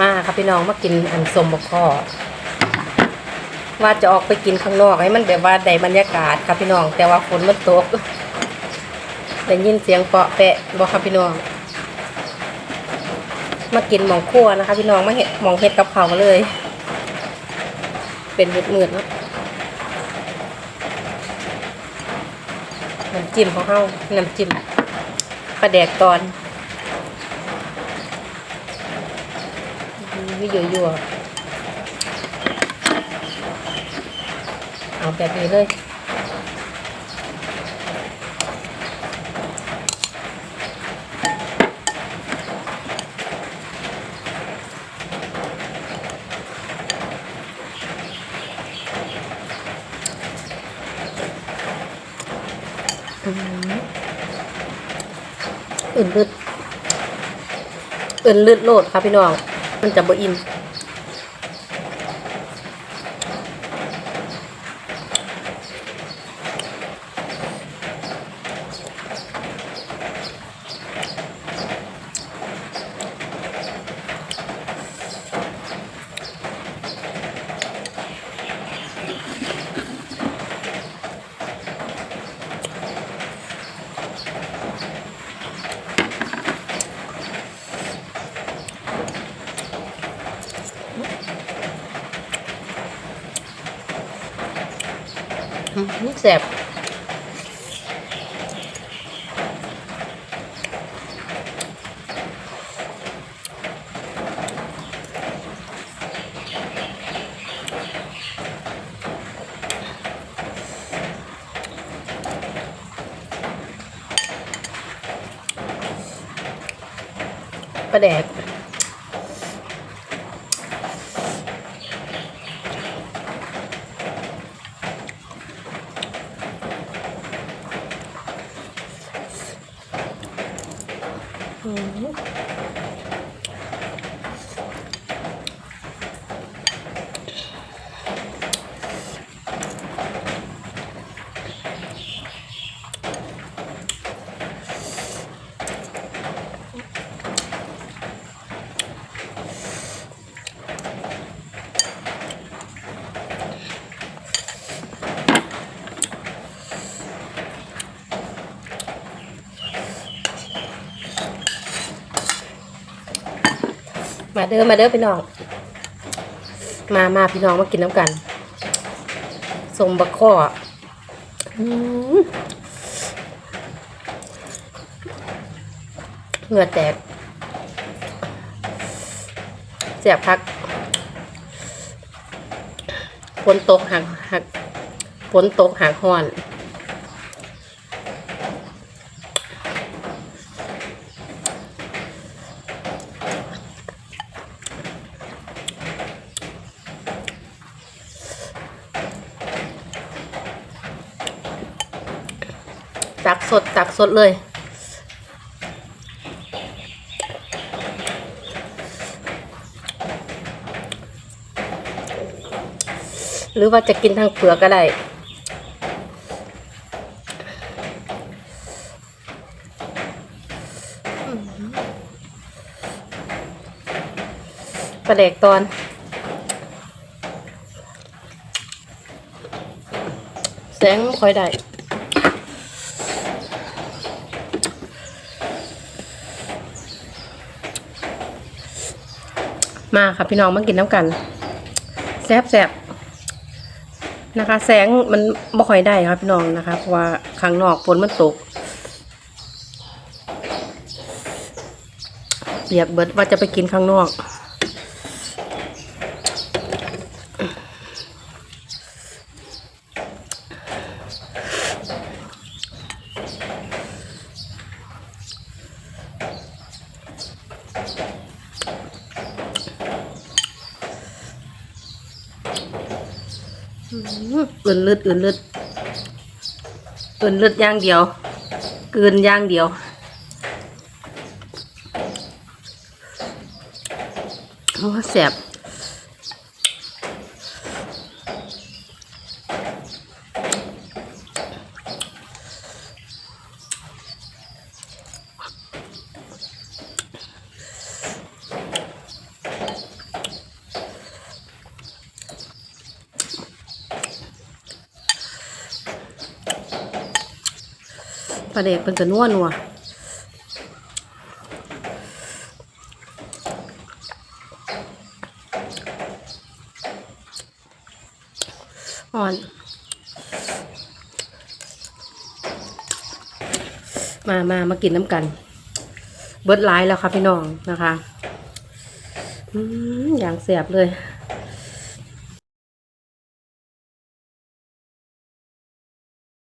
มาค่ะพี่น้องมากินอันสมบกข้อว่าจะออกไปกินข้างนอกให้มันแบบว่าได้บรรยากาศค่ะพี่น้อง แต่ว่าฝนมันตกได้ยินเสียงเปาะแปะบอกค่ะพี่น้อง มากินหมองครัวนะคะ พี่น้องมาเห็ดหมองเห็ดกับเขาเลย เป็นมืดๆเนาะน้ำจิ้มของเฮาน้ำจิ้มปลาแดกตอน วิเยอะๆเอาแบบนี้เลยอืมอื่นลืดอื่นลืดโลดครับพี่น้อง มันจะบ่อิ่ม นอืมแสบปลาแดก อื มาเด้อมาเด้อพี่น้อง มามาพี่น้องมากินน้ำกันสมบักข้อเหงื่อแตกเสียบพักฝนตกหักหักฝนตกหักห้อน ตักสดตักสดเลย หรือว่าจะกินทางเปลือกก็ได้ปลาแดกตอนแสงค่อยได้ มาค่ะพี่น้องมากินน้ำกันแซ่บแซบนะคะ แสงมันบ่ค่อยได้ครับพี่น้องนะคะเพราะว่าข้างนอกฝนมันตกเปียกเบิดว่าจะไปกินข้างนอก อื่นลืดอื่นลืดอื่นลืดย่างเดียวเกินย่างเดียวโอ้แสบ ลาเด็กเป็นจะนัวนัวอ่อนมามามากินน้ำกัน เบิร์ดไลน์แล้วค่ะพี่น้องนะคะ อย่างเสียบเลย